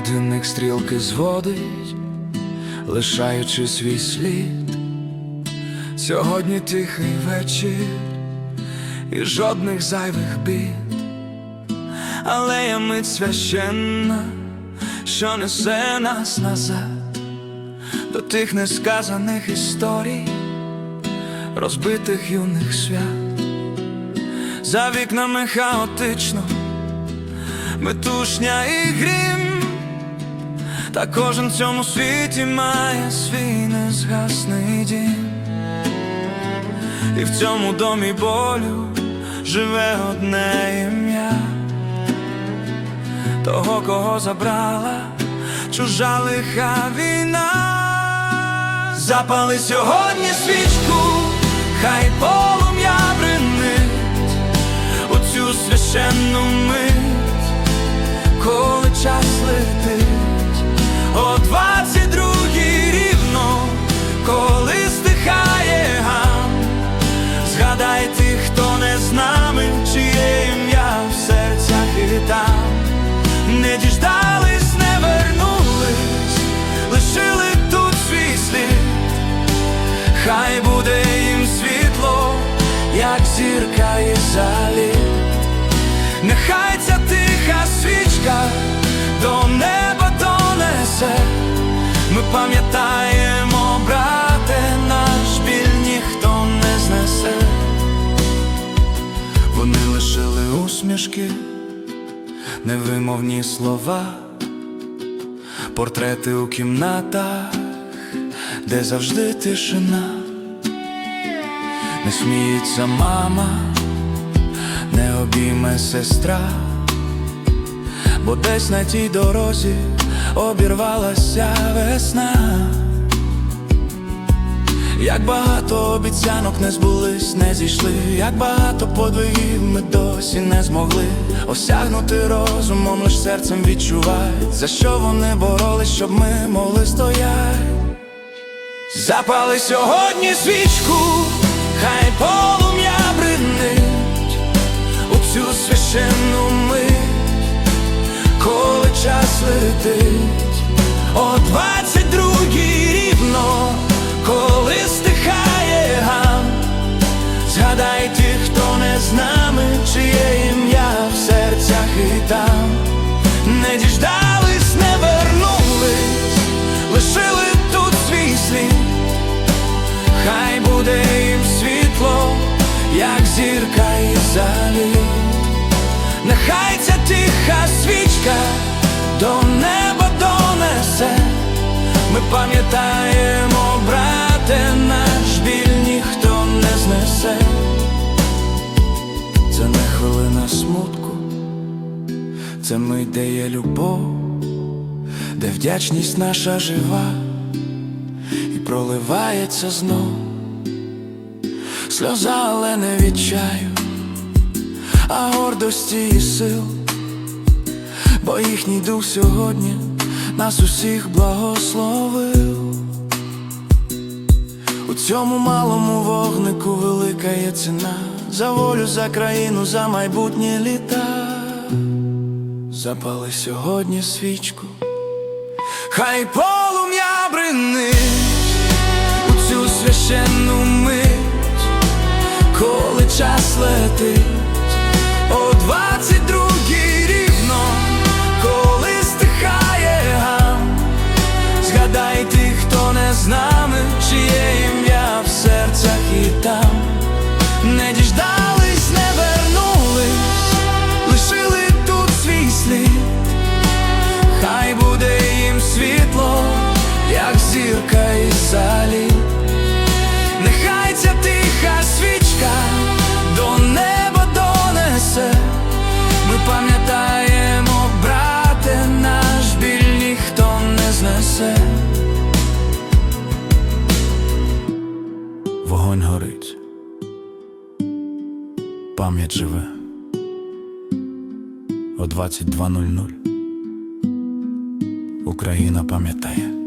годинник стрілки зводить, лишаючи свій слід. Сьогодні тихий вечір і жодних зайвих бід, але є мить священна, що несе нас назад до тих несказаних історій, розбитих юних свят, за вікнами хаотично, метушня і грім, та кожен в цьому світі має свій незгасний дім. І в цьому домі болю живе одне ім'я того, кого забрала чужа лиха війна. Запали сьогодні свічку, хай полум'я не діждались, не вернулись, лишили тут свій хай буде їм світло, як зірка і заліт. Нехай ця тиха свічка до неба донесе, ми пам'ятаємо, брате, наш біль ніхто не знесе. Вони лишили усмішки, невимовні слова, портрети у кімнатах, де завжди тишина, не сміється мама, не обійме сестра, бо десь на тій дорозі обірвалася весна. Як багато обіцянок не збулись, не зійшли, як багато подвигів ми досі не змогли осягнути розумом, лиш серцем відчувай, за що вони боролись, щоб ми могли стоять. Запали сьогодні свічку, хай полум'я бринить у цю священну мить, коли час летить, о двадцять другій рівно, коли стихає гам, згадай тих, хто не з нами, чиє ім'я в серцях і там, не діждались, мить, де є любов, де вдячність наша жива і проливається знов. Сльоза, але не відчаю, а гордості і сил, бо їхній дух сьогодні нас усіх благословив. У цьому малому вогнику велика є ціна за волю, за країну, за майбутні літа. Запали сьогодні свічку, хай полум'я бринить у цю священну мить, коли час летить, Хай буде їм світло, як зірка і заліт. Нехай ця тиха свічка до неба донесе. Ми пам'ятаємо, брате, наш біль ніхто не знесе. Вогонь горить, пам'ять живе о 22.00. Україна пам'ятає.